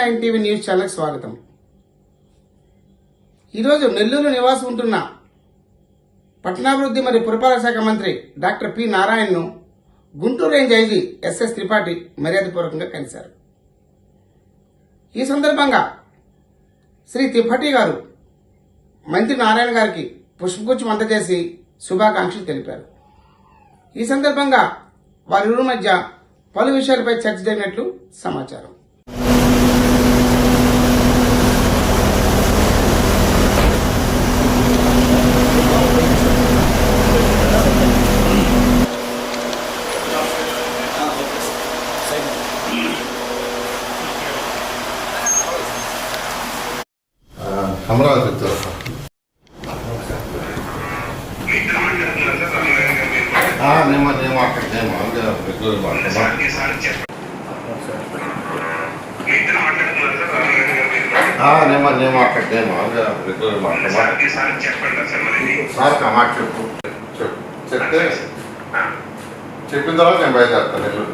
ఛానల్కి స్వాగతం. ఈరోజు నెల్లూరు నివాసం ఉంటున్న పట్టణాభివృద్ధి మరియు పురపాలక శాఖ మంత్రి doctor P నారాయణను Guntur range IG SS Tripathi మర్యాదపూర్వకంగా కలిశారు. ఈ సందర్భంగా శ్రీ త్రిపాఠి గారు మంత్రి నారాయణ గారికి పుష్పగుచ్చం అందజేసి శుభాకాంక్షలు తెలిపారు. ఈ సందర్భంగా వారి మధ్య పలు విషయాలపై చర్చ జరిగినట్లు సమాచారం. అమరావతి వచ్చారు నేను నేను అక్కడ మామూలుగా రెగ్యులర్ మాట్లాడుతున్నా నేను నేను అక్కడ మామూలుగా సార్ మాట చెప్పు. చెప్పు. చెప్తే చెప్పిన తర్వాత నేను బయలుదేరుతాను. నెల్లూరు